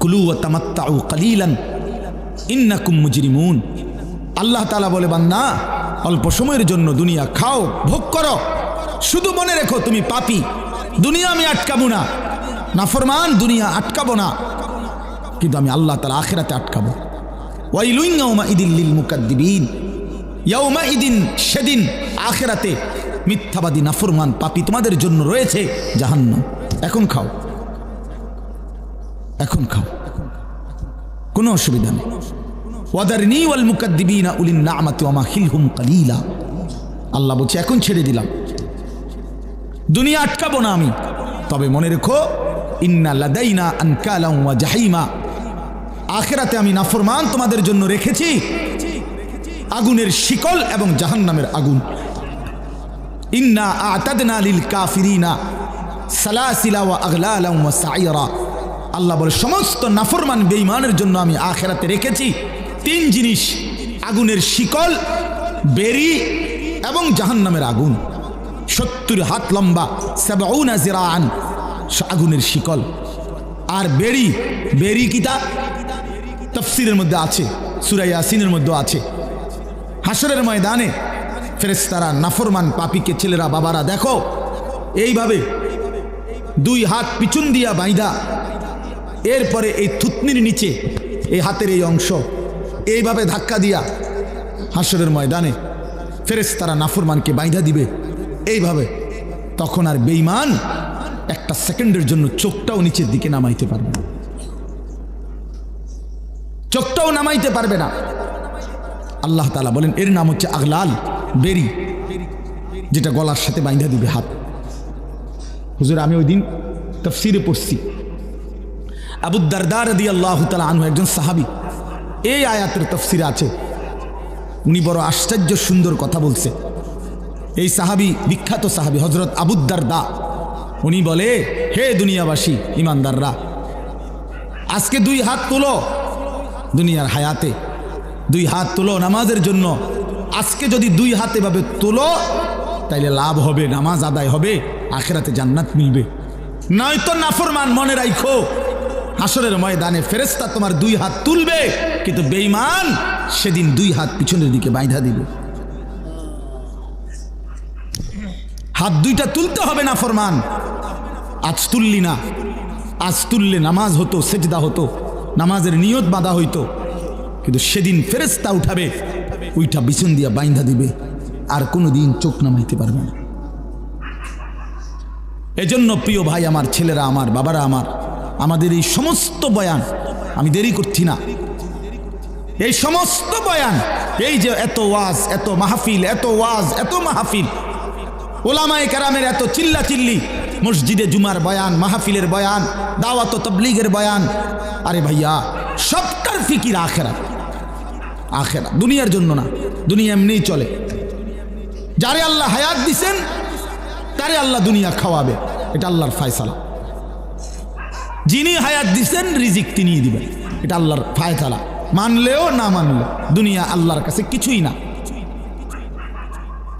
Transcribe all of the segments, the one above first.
কুলু ও আল্লাহ তালা বলে, বান্দা, অল্প সময়ের জন্য দুনিয়া খাও, ভোগ করো। শুধু মনে রেখো তুমি পাপি। দুনিয়া আমি আটকাবো না। নাফরমান, দুনিয়া আটকাবো না। কিন্তু আমি আল্লাহ তালা আখেরাতে আটকাবো। ইদিন সেদিন আখেরাতে মিথ্যাবাদী, নাফরমান, পাপি তোমাদের জন্য রয়েছে জাহান্ন এখন খাও। এখন খাও। কোনো অসুবিধা নেই। ওয়াল মুকাদ্দিবিনা উলিন কালিলা। আল্লাহ বলছে, এখন ছেড়ে দিলাম। দুনিয়া আটকাবো না আমি। তবে মনে রেখো, ইন্না লাদাইনা আনকালাম ওয়া জাহিমা। আখেরাতে আমি নাফরমান তোমাদের জন্য রেখেছি। আগুনের শিকল এবং জাহান্নামের আগুন। ইন্না আতাদনা লিল কাফিরিনা সালাসিলা ওয়া আগলালাম ওয়া সাইরা। আল্লাহ বলে, সমস্ত নাফরমান বেঈমানের জন্য আমি আখেরাতে রেখেছি তিন জিনিস, আগুনের শিকল, বেরি এবং জাহান্নামের আগুন। সত্তর হাত লম্বা, সাবাউনা জিরাআন, আগুনের শিকল। আর বেরি বেরি কিতা তফসিরের মধ্যে আছে সুরাই ইয়াসিনের মধ্যে আছে। হাসরের ময়দানে ফেরেস্তারা নাফরমান পাপিকে ছেলেরা, বাবারা, দেখো, এইভাবে দুই হাত পিছন দিয়া বাইদা এরপরে এই থুতনির নিচে এই হাতের এই অংশ, এইভাবে ধাক্কা দিয়া হাসরের ময়দানে ফেরেস তারা নাফরমানকে বাইধা দিবে। এইভাবে তখন আর বেইমান একটা সেকেন্ডের জন্য চোখটাও নিচের দিকে নামাইতে পারবে না। চোখটাও নামাইতে পারবে না। আল্লাহ তালা বলেন, এর নাম হচ্ছে আগলাল, বেরি, যেটা গলার সাথে বাইন্ধা দিবে হাত। হুজুর, আমি ওই দিন তফসিরে পড়ছি। আবুদ্দারদার দি আল্লাহ তালা আনহু একজন সাহাবি। এই আয়াতের তফসিরে আছে। উনি বড় আশ্চর্য সুন্দর কথা বলছে। এই সাহাবি, বিখ্যাত সাহাবি হজরত আবুদ্দার দা উনি বলে, হে দুনিয়াবাসী ইমানদাররা আজকে দুই হাত তুলো দুনিয়ার হায়াতে। দুই হাত তুলো নামাজের জন্য। আজকে যদি দুই হাত এভাবে তোলো, তাইলে লাভ হবে, নামাজ আদায় হবে, আখেরাতে জান্নাত মিলবে। নয়তো নাফরমান মনে রাখো হাসরের ময়দানে ফেরেস্তা তোমার দুই হাত তুলবে, কিন্তু বেইমান সেদিন দুই হাত পিছনের দিকে বাইধা দিবে। হাত দুইটা তুলতে হবে না ফরমান। আজ তুললি না। আজ তুললে নামাজ হতো, সেজদা হতো, নামাজের নিয়ত বাঁধা হইতো। কিন্তু সেদিন ফেরেস্তা উঠাবে, ওইটা বিছন দিয়া বাইন্ধা দিবে, আর কোনো দিন চোখ নামাইতে পারবে না। এজন্য প্রিয় ভাই, আমার ছেলেরা, আমার বাবারা, আমার আমাদের এই সমস্ত বয়ান, আমি দেরি করছি না। এই সমস্ত বয়ান, এই যে এত ওয়াজ, এত মাহফিল, এত ওয়াজ, এত মাহফিল। ওলামায় কারামের এত চিল্লা চিল্লি মসজিদে জুমার বয়ান, মাহফিলের বয়ান, দাওয়াত তবলিগের বয়ান। আরে ভাইয়া, সবটার ফিকির আখেরা আখেরা দুনিয়ার জন্য না, দুনিয়া এমনিই চলে। যারে আল্লাহ হায়াত দিছেন, তারে আল্লাহ দুনিয়া খাওয়াবে, এটা আল্লাহর ফায়সালা। যিনি হায়াত দিছেন, রিজিক তিনিই দিবেন। এটা আল্লাহর ফায়তালা মানলেও না মানলেও, দুনিয়া আল্লাহর কাছে কিছুই না।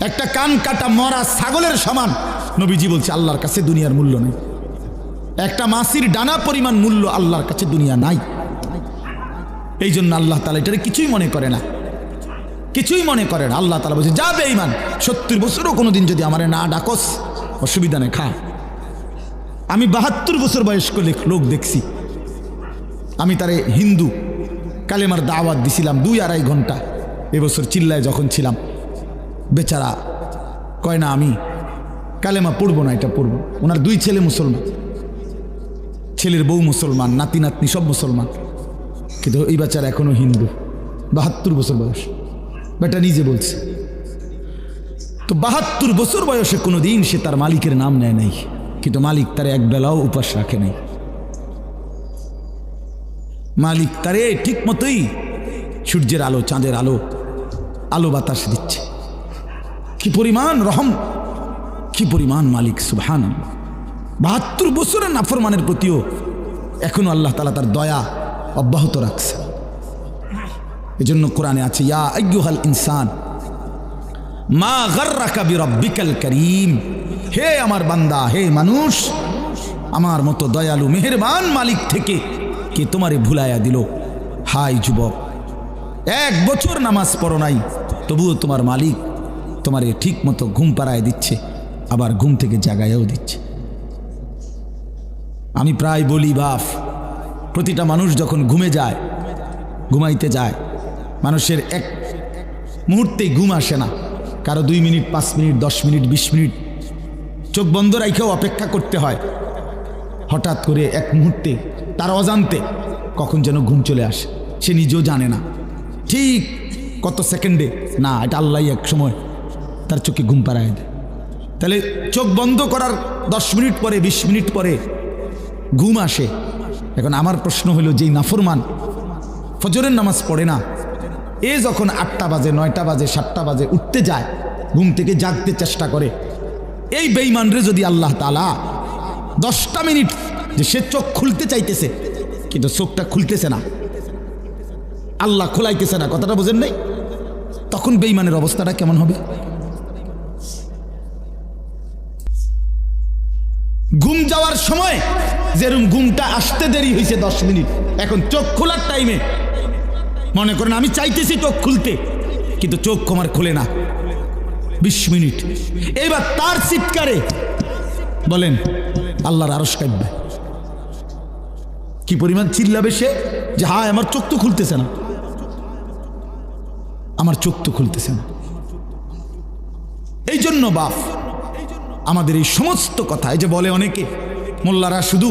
একটা কান কাটা মরা ছাগলের সমান, নবীজি বলছে, আল্লাহর কাছে দুনিয়ার মূল্য নেই। একটা মাসির ডানা পরিমাণ মূল্য আল্লাহর কাছে দুনিয়া নাই। এই জন্য আল্লাহ তালা এটারে কিছুই মনে করে না। কিছুই মনে করে না। আল্লাহ তালা বলছে যাবে ইমান সত্তর বছরও কোনোদিন যদি আমারে না ডাকস, অসুবিধা নেই, খা। আমি বাহাত্তর বছর বয়স্ক লোক দেখছি। আমি তারে হিন্দু কালেমার দাওয়াত দিছিলাম দুই আড়াই ঘণ্টা। এবছর চিল্লায় যখন ছিলাম, বেচারা কয় না, আমি কালেমা পড়ব না, এটা পড়ব। ওনার দুই ছেলে মুসলমান। ছেলের বউ মুসলমান, নাতি নাতনি সব মুসলমান। কিন্তু এই বাচ্চারা এখনও হিন্দু। বাহাত্তর বছর বয়স। বেটা নিজে বলছে। তো বাহাত্তর বছর বয়সে কোনো দিন সে তার মালিকের নাম নেয় নাই। কিন্তু মালিক তার এক বেলাও উপাস রাখে নাই। মালিক তারে ঠিক মতোই সূর্যের আলো, চাঁদের আলো আলো বাতাস দিচ্ছে। কি পরিমাণ রহম, কি পরিমাণ মালিক সুবহান বাহাত্তর বছরের নাফরমানের প্রতিও এখনও আল্লাহ তালা তার দয়া অব্যাহত রাখছে এজন্য কোরআনে আছে, ইয়া আইয়ুহাল ইনসান মা গর্রাকা বিরব্বিকাল করিম। হে আমার বান্দা, হে মানুষ, আমার মতো দয়ালু, মেহেরবান মালিক থেকে কে তোমারে ভুলাইয়া দিল? হাই যুবক, এক বছর নামাজ পড়ো নাই, তবুও তোমার মালিক তোমারে ঠিক মতো ঘুম পাড়ায় দিচ্ছে, আবার ঘুম থেকে জাগায়ও দিচ্ছে। আমি প্রায় বলি বাপ প্রতিটা মানুষ যখন ঘুমে যায়, ঘুমাইতে যায়, মানুষের এক মুহূর্তেই ঘুম আসে না। কারও দুই মিনিট, পাঁচ মিনিট, দশ মিনিট, বিশ মিনিট। চোখ বন্ধ রাখেও অপেক্ষা করতে হয়। হঠাৎ করে এক মুহূর্তে তার অজান্তে কখন যেন ঘুম চলে আসে। সে নিজেও জানে না। ঠিক কত সেকেন্ডে? না, এটা আল্লাহ এক সময় তার চোখে ঘুম পাড়ায় দেয়। তাহলে চোখ বন্ধ করার দশ মিনিট পরে, বিশ মিনিট পরে ঘুম আসে। এখন আমার প্রশ্ন হলো, যেই নাফরমান ফজরের নামাজ পড়ে না এ যখন আটটা বাজে, নয়টা বাজে, সাতটা বাজে, উঠতে যায়, ঘুম থেকে জাগতে চেষ্টা করে, এই বেইমানরে যদি আল্লাহ তালা দশটা মিনিট যে সে চোখ খুলতে চাইতেছে, কিন্তু চোখটা খুলতেছে না, আল্লাহ খোলাইতেছে না, কথাটা বোঝেন নাই? তখন বেইমানের অবস্থাটা কেমন হবে? ঘুম যাওয়ার সময় যেরকম ঘুমটা আসতে দেরি হয়েছে দশ মিনিট, এখন চোখ খোলার টাইমে মনে করেন, আমি চাইতেছি চোখ খুলতে, কিন্তু চোখ আমার খুলে না। বিশ মিনিট। এবার তার চিৎকারে বলেন, আল্লাহর আরস কাটবে। কি পরিমাণ চিল্লাবে সে? যে হায়, আমার চোখ তো খুলতেছে না। আমার চোখ তো খুলতেছে না। এই জন্য বাপ, আমাদের এই সমস্ত কথা, এই যে বলে অনেকে, মোল্লারা শুধু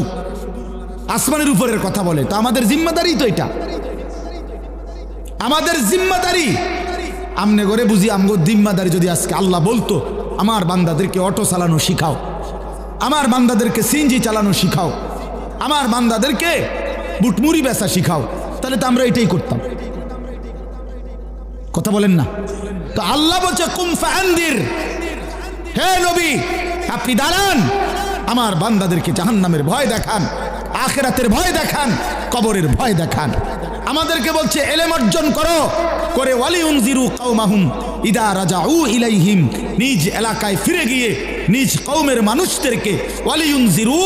আসমানের উপরের কথা বলে, তো আমাদের জিম্মাদারি তো এটা। আমাদের জিম্মাদারি। আমনে করে বুঝি আমগো জিম্মাদারি যদি আজকে আল্লাহ বলতো, আমার বান্দাদেরকে অটো চালানো শিখাও। আমার বান্দাদেরকে সিনজি চালানো শিখাও। আমার বান্দাদেরকে বুটমুড়ি বেচা শিখাও। তাহলে তো আমরা এটাই করতাম। কথা বলেন না। তো আল্লাহ বলছে কুমফা আন্দির হে নবী, আপনি দাঁড়ান। আমার বান্দাদেরকে জাহান্নামের ভয় দেখান, আখেরাতের ভয় দেখান, কবরের ভয় দেখান। আমাদেরকে বলছে, এলেম অর্জন করো। করে ওয়ালিউন জিরু কৌমাহুম ইদা রাজা উ ইলাইহিম। নিজ এলাকায় ফিরে গিয়ে নিজ কৌমের মানুষদেরকে ওয়ালিউন জিরু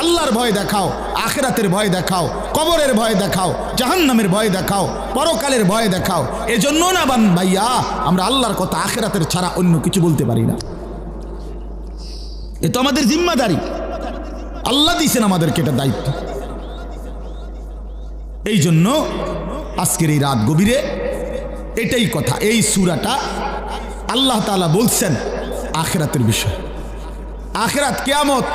আল্লাহর ভয় দেখাও, আখেরাতের ভয় দেখাও, কবরের ভয় দেখাও, জাহান্নামের ভয় দেখাও, পরকালের ভয় দেখাও। এজন্য না বান ভাইয়া, আমরা আল্লাহর কথা আখেরাতের ছাড়া অন্য কিছু বলতে পারি না। এ তো আমাদের জিম্মাদারি। আল্লাহ দিয়েছেন আমাদেরকে এটা দায়িত্ব। এই জন্য আজকের এই রাত গভীরে এটাই কথা, এই সুরাটা আল্লাহ তালা বলছেন আখেরাতের বিষয়। আখেরাত কেয়ামত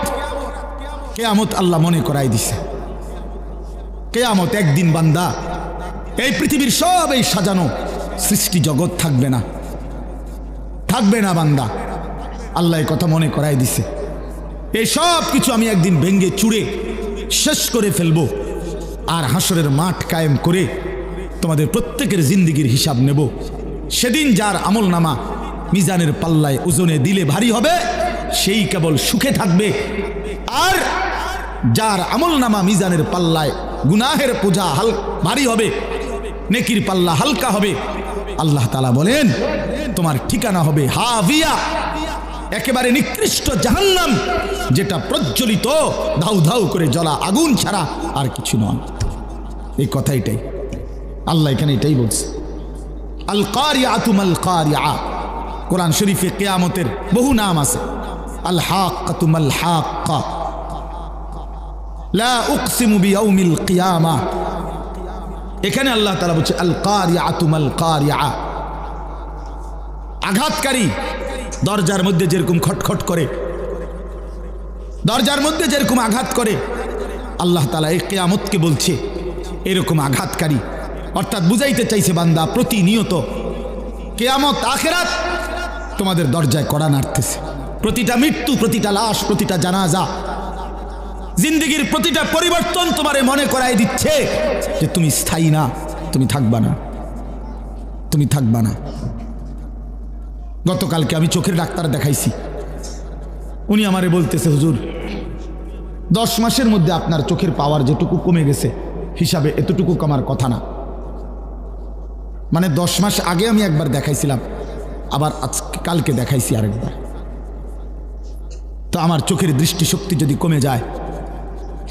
কেয়ামত আল্লাহ মনে করাই দিছে। কেয়ামত একদিন বান্দা, এই পৃথিবীর সব এই সাজানো সৃষ্টি জগৎ থাকবে না। থাকবে না বান্দা, আল্লাহ কথা মনে করাই দিছে। এই সব কিছু আমি একদিন ভেঙ্গে চুড়ে শেষ করে ফেলব, আর হাসরের মাঠ কায়েম করে তোমাদের প্রত্যেকের জিন্দিগির হিসাব নেব। সেদিন যার আমল নামা মিজানের পাল্লায় ওজনে দিলে ভারী হবে, সেই কেবল সুখে থাকবে। আর যার আমল নামা মিজানের পাল্লায় গুনাহের পূজা হাল, ভারী হবে, নেকির পাল্লা হালকা হবে, আল্লাহ তালা বলেন, তোমার ঠিকানা হবে হাভিয়া একেবারে নিকৃষ্ট জাহান্নাম, যেটা প্রজ্বলিত ধাউ ধাউ করে জ্বলা আগুন ছাড়া আর কিছু নয়। এই কথা এটাই আল্লাহ এখানে এটাই বলছে। আল কারিয়া তুমাল কারিয়া কোরআন শরীফে কেয়ামতের বহু নাম আছে। আল হাক তুমাল হাক লা উকসিমু বিয়াউমিল কিয়ামা। এখানে আল্লাহ তাআলা বলছে আল কারিয়া তুমাল কারিয়া আঘাতকারী দরজার মধ্যে যেরকম খটখট করে, দরজার মধ্যে যেরকম আঘাত করে, আল্লাহ তালা এই কেয়ামতকে বলছে, এরকম আঘাতকারী অর্থাৎ বুঝাইতে চাইছে বান্দা, প্রতিনিয়ত। কেয়ামত, আখেরাত তোমাদের দরজায় কড়া নাড়তেছে। প্রতিটা মৃত্যু, প্রতিটা লাশ, প্রতিটা জানাজা, জিন্দগির প্রতিটা পরিবর্তন তোমারে মনে করাই দিচ্ছে যে তুমি স্থায়ী না, তুমি থাকবা না, তুমি থাকবা না। গতকালকে আমি চোখের ডাক্তার দেখাইছি। উনি আমারে বলতেছে, হুজুর, দশ মাসের মধ্যে আপনার চোখের পাওয়ার যেটুকু কমে গেছে, হিসাবে এতটুকু কমার কথা না। মানে দশ মাস আগে আমি একবার দেখাইছিলাম, আবার আজকে কালকে দেখাইছি আরেকবার। তো আমার চোখের দৃষ্টিশক্তি যদি কমে যায়,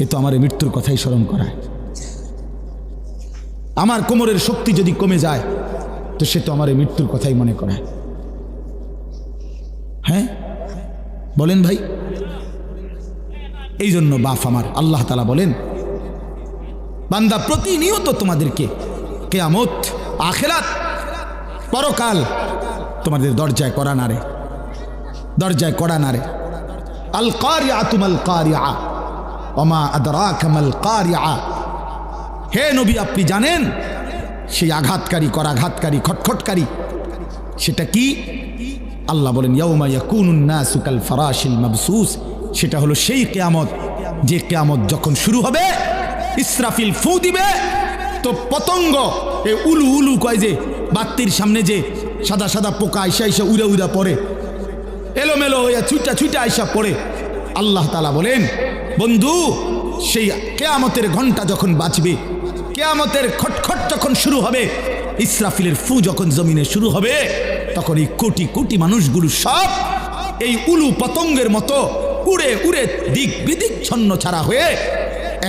এ তো আমার মৃত্যুর কথাই স্মরণ করায়। আমার কোমরের শক্তি যদি কমে যায়, তো সে তো আমার মৃত্যুর কথাই মনে করে হ্যাঁ? বলেন ভাই। এই জন্য বাপ আমার, আল্লাহ তালা বলেন, বান্দা প্রতিনিয়ত তোমাদেরকে কেয়ামত আখেরাত? পরকাল। তোমাদের দরজায় করা নারে দরজায় করা নারে আল কারিয়া তুমাল কারিয়া অমা আদরা কামাল কারিয়া হে নবী, আপনি জানেন, সেই আঘাতকারী, করাঘাতকারী, খটখটকারী, সেটা কি? আল্লাহ বলেন, ইয়াউমা ইয়াকুনুন নাসু কাল ফারাশিল মাবসুস। সেটা হলো সেই কেয়ামত, যে কেয়ামত যখন শুরু হবে, ইসরাফিল ফু দিবে তো পতঙ্গ। এ উলু উলু কয় যে, বাত্তির সামনে যে সাদা সাদা পোকা আইসা আইসা উড়া উড়া পড়ে। এলোমেলো হইয়া ছুটা ছুটা আইসা পড়ে। আল্লাহ তালা বলেন, বন্ধু, সেই কেয়ামতের ঘণ্টা যখন বাঁচবে, কেয়ামতের খটখট যখন শুরু হবে, ইসরাফিলের ফু যখন জমিনে শুরু হবে, তখন এই কোটি কোটি মানুষগুলো সব এই উলু পতঙ্গের মতো উড়ে উড়ে দিক বিদিক ছন্ন ছাড়া হয়ে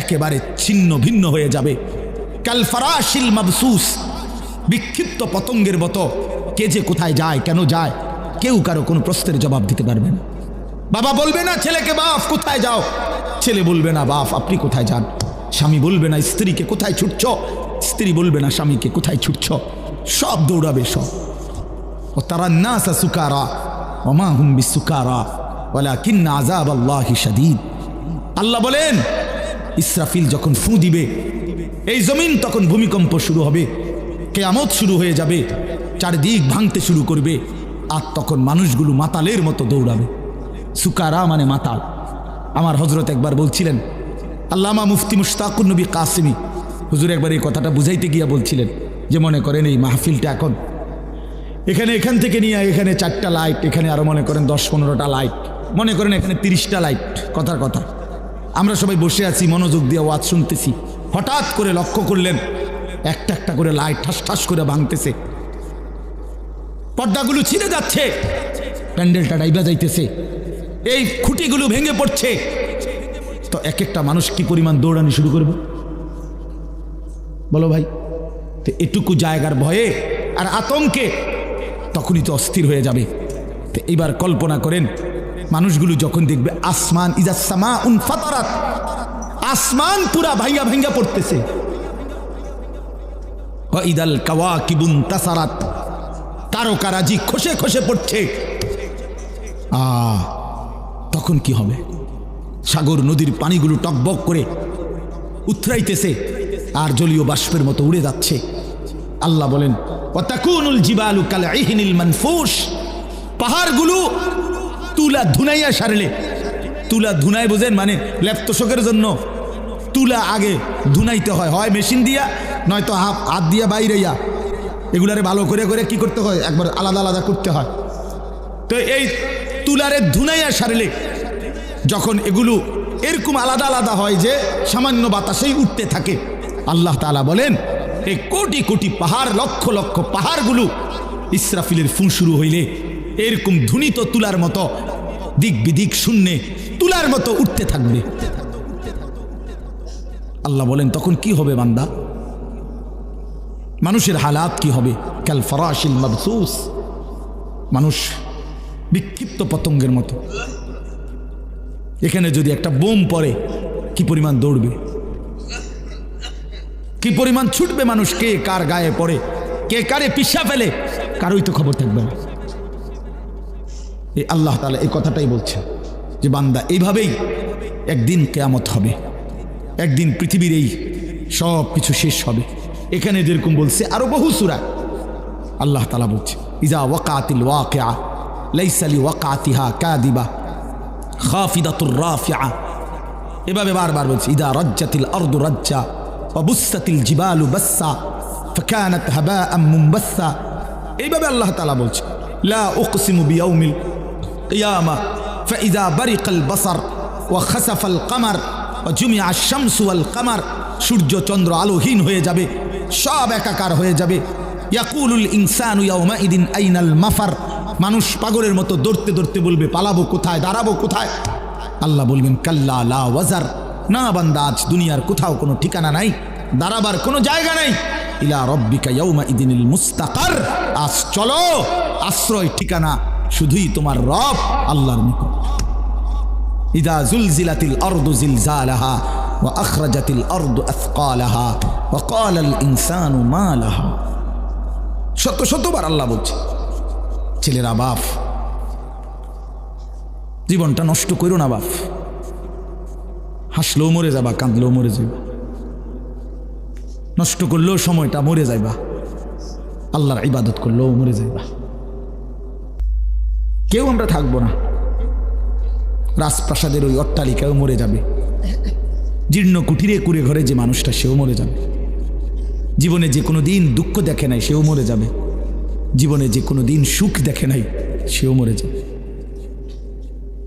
একেবারে ছিন্ন ভিন্ন হয়ে যাবে। কালফারাশিল মাবসুস, বিক্ষিপ্ত পতঙ্গের মতো কে যে কোথায় যায়, কেন যায়, কেউ কারও কোনো প্রশ্নের জবাব দিতে পারবে না। বাবা বলবে না, ছেলেকে বাপ, কোথায় যাও? ছেলে বলবে না, বাপ, আপনি কোথায় যান? স্বামী বলবে না, স্ত্রীকে কোথায় ছুটছ? স্ত্রী বলবে না, স্বামীকে কোথায় ছুটছ? সব দৌড়াবে সব। ও তারা না সা সুকারা ওমা হুম বিসুকারা ওলা কিন্না আজাব আল্লাহ শাদীদ। আল্লাহ বলেন, ইসরাফিল যখন ফু দিবে এই জমিন তখন ভূমিকম্প শুরু হবে। কেয়ামত শুরু হয়ে যাবে। চারিদিক ভাঙতে শুরু করবে। আর তখন মানুষগুলো মাতালের মতো দৌড়াবে। সুকারা মানে মাতাল। আমার হজরত একবার বলছিলেন, আল্লামা মুফতি মুশতাকুর নবী কাসিমি, হুজুর একবার এই কথাটা বুঝাইতে গিয়া বলছিলেন, যে মনে করেন এই মাহফিলটা এখন, এখানে এখান থেকে নিয়ে এখানে চারটা লাইট, এখানে আরও মনে করেন দশ পনেরোটা লাইট, মনে করেন এখানে তিরিশটা লাইট, কথার কথা। আমরা সবাই বসে আছি, মনোযোগ দিয়ে ওয়াজ শুনতেছি। হঠাৎ করে লক্ষ্য করলেন, একটা একটা করে লাইট ঠাস ঠাস করে ভাঙতেছে। পর্দাগুলো ছিঁড়ে যাচ্ছে, প্যান্ডেলটা ডাইবা যাইতেছে, এই খুঁটিগুলো ভেঙে পড়ছে। তো এক একটা মানুষ কি পরিমাণ দৌড়ানি শুরু করবে? বলো ভাই, তো এটুকু জায়গার ভয়ে আর আতঙ্কে তখনই তো অস্থির হয়ে যাবে। তো এবার কল্পনা করেন, মানুষগুলো যখন দেখবে, আসমান ইজাসমা উন ফাতারাত আসমান পুরা ভাইয়া ভাইয়া পড়তেছে। ইদাল কাওয়া কিবুন তাসারাত। তারকারাজি খসে খসে পড়ছে। আ, তখন কি হবে? সাগর নদীর পানিগুলো টকবক করে উথরাইতেছে আর জলীয় বাষ্পের মতো উড়ে যাচ্ছে। আল্লাহ বলেন, ওয়াতাকুনুল জিবালু কাল ইহনিল মানফুস। পাহাড়গুলো তুলা ধুনাইয়া সারলে। তুলা ধুনাই বোঝেন মানে ল্যাপতোষকের জন্য। তুলা আগে ধুনাইতে হয়। হয় মেশিন দিয়া, নয়তো হাত হাত দিয়া বাইরেইয়া এগুলারে ভালো করে করে কি করতে হয়? একবার আলাদা আলাদা করতে হয়। তো এই তুলারে ধুনাইয়া সারলে যখন এগুলো এরকম আলাদা আলাদা হয় যে সামান্য বাতাসেই উঠতে থাকে, আল্লাহ তাআলা বলেন, এই কোটি কোটি পাহাড়, লক্ষ লক্ষ পাহাড়গুলো ইসরাফিলের ফুঁ শুরু হইলে এরকম ধুনিত তুলার মতো দিক বিদিক শূন্যে তুলার মতো উঠতে থাকবে। আল্লাহ বলেন, তখন কি হবে বান্দা? মানুষের হালাত কি হবে? ক্যাল ফরাশিল মাবসুস। মানুষ বিক্ষিপ্ত পতঙ্গের মতো। এখানে যদি একটা বোম পড়ে, কি পরিমাণ দৌড়বে? কি পরিমাণ ছুটবে মানুষ? কে কার গায়ে পড়ে? কে কারে পিসা ফেলে? কারোই তো খবর থাকবে না। এই আল্লাহ তালা এই কথাটাই বলছে যে, বান্দা, এইভাবেই একদিন কেয়ামত হবে। একদিন পৃথিবীর এই সব কিছু শেষ হবে এখানে যেরকম বলছে আরো বহু সুরা আল্লাহ তালা বলছে ইজা ওয়াকাতিল ওয়াকিয়া লাইসালি ওয়াকাতিহা কাদিবা খাফিদাতুর রাফিয়া এভাবে বারবার বলছে ইদা রাজ্জাতিল আরদু রাজ্জা অবুসাতিল জিবালু বাসা ফকানাত হাবাআম মুমবাসা এইভাবে আল্লাহ তাআলা বলছে লা উকসিমু বিয়াউমিল কিয়ামা فإذا برق البصر وخسف القمر জুমি আশামসুয়াল কামার, সূর্য চন্দ্র আলোহীন হয়ে যাবে, সব একাকার হয়ে যাবে। ইয়াকুলুল ইনসান ইয়াউমা ইদিন আইনাল মাফার, মানুষ পাগলের মতো দৌড়তে দৌড়তে বলবে, পালাবো কোথায়, দাঁড়াবো কোথায়? আল্লাহ বলবেন, কাল্লা লা ওয়াজার। না বান্দা, আজ দুনিয়ার কোথাও কোনো ঠিকানা নাই, দাঁড়াবার কোনো জায়গা নাই। ইলা রব্বিকা ইয়াউমা ইদিনিল মুস্তাকার। আজ চলো, আশ্রয় ঠিকানা শুধুই তোমার রব, আল্লাহর নিকট। ইদা জুলজিলাতিল আরদু জিলজালাহা ওয়া আখরাজাতিল আরদু আথকালাহা ওয়া ক্বালাল ইনসানু মা লাহা শত শতবার আল্লাহ বলছে, ছেলেরা বাপ, জীবনটা নষ্ট করো না বাপ। হাসলেও মরে যাবা, কাঁদলেও মরে যাবা নষ্ট করলেও সময়টা মরে যাইবা। আল্লাহর ইবাদত করলেও মরে যাইবা। কেউ আমরা থাকব না। রাজপ্রাসাদের ওই অট্টালিকাও মরে যাবে। জীর্ণ কুঠিরে কুড়ে ঘরে যে মানুষটা সেও মরে যাবে। জীবনে যে কোনো দিন দুঃখ দেখে নাই, সেও মরে যাবে। জীবনে যে কোনো দিন সুখ দেখে নাই, সেও মরে যাবে।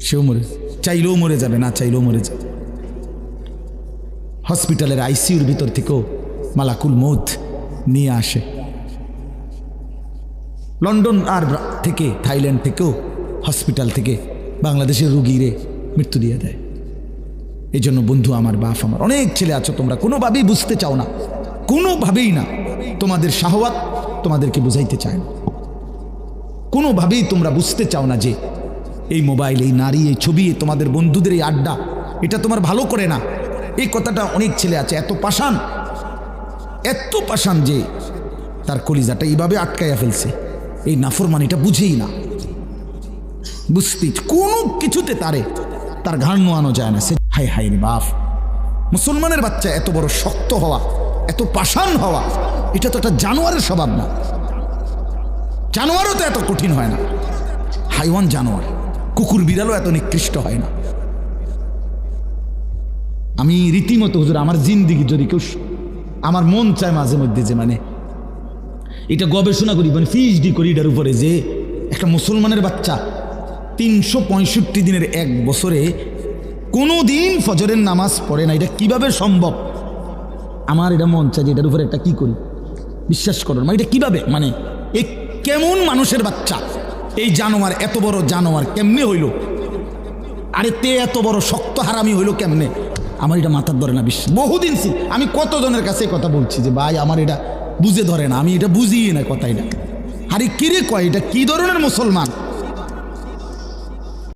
সেও মরে চাইলেও মরে যাবে, না চাইলেও মরে যাবে। হসপিটালের আইসিইউর ভিতর থেকেও মালাকুল মৌত নিয়ে আসে। লন্ডন আর থেকে, থাইল্যান্ড থেকেও, হসপিটাল থেকে বাংলাদেশের রুগীরে মৃত্যু দিয়ে দেয়। এই জন্য বন্ধু, আমার বাপ, আমার অনেক ছেলে আছো, তোমরা কোনোভাবেই বুঝতে চাও না, কোনোভাবেই না তোমাদের শাহওয়াত তোমাদেরকে বুঝাইতে চায় না। কোনোভাবেই তোমরা বুঝতে চাও না যে এই মোবাইল, এই নারী, এই ছবি তোমাদের বন্ধুদের এই আড্ডা, এটা তোমার ভালো করে না। এই কথাটা অনেক ছেলে আছে, এত পাষাণ এত পাষাণ যে তার কলিজাটা এইভাবে আটকাইয়া ফেলছে। এই নাফরমানিটা বুঝেই না। বুঝতে কোনো কিছুতে তারে তার ঘাড় নোয়ানো যায় না। সে হাই হাই রে বাপ। মুসলমানের বাচ্চা এত বড় শক্ত হওয়া, এত পাষাণ হওয়া, এটা তো একটা জানোয়ারের স্বভাব না। জানোয়ারও তো এত কঠিন হয় না। হাইওয়ান জানোয়ার, কুকুর বিড়ালও এত নিকৃষ্ট হয় না। আমি রীতিমতো হুজুর, আমার জিন্দিগি যদি কেউ আমার মন চায় মাঝে মধ্যে যে মানে এটা গবেষণা করি মানে পিএইচডি করি এটার উপরে যে একটা মুসলমানের বাচ্চা তিনশো পঁয়ষট্টি দিনের এক বছরে কোনো দিন ফজরের নামাজ পড়ে না। এটা কীভাবে সম্ভব? আমার এটা মন চায় যে এটার উপরে একটা কি করি? বিশ্বাস করো মানে এটা কীভাবে? মানে এ কেমন মানুষের বাচ্চা? এই জানোয়ার এত বড় জানোয়ার কেমনে হইল? আরে তে এত বড় শক্ত হারামি হইল কেমনে? আমার এটা মাথার ধরে না বিশ্বাস। বহুদিন আমি কতজনের কাছে কথা বলছি যে, ভাই, আমার এটা বুঝে ধরে না। আমি এটা বুঝিয়ে না কথা এটা আরে কিরে কয়? এটা কি ধরনের মুসলমান?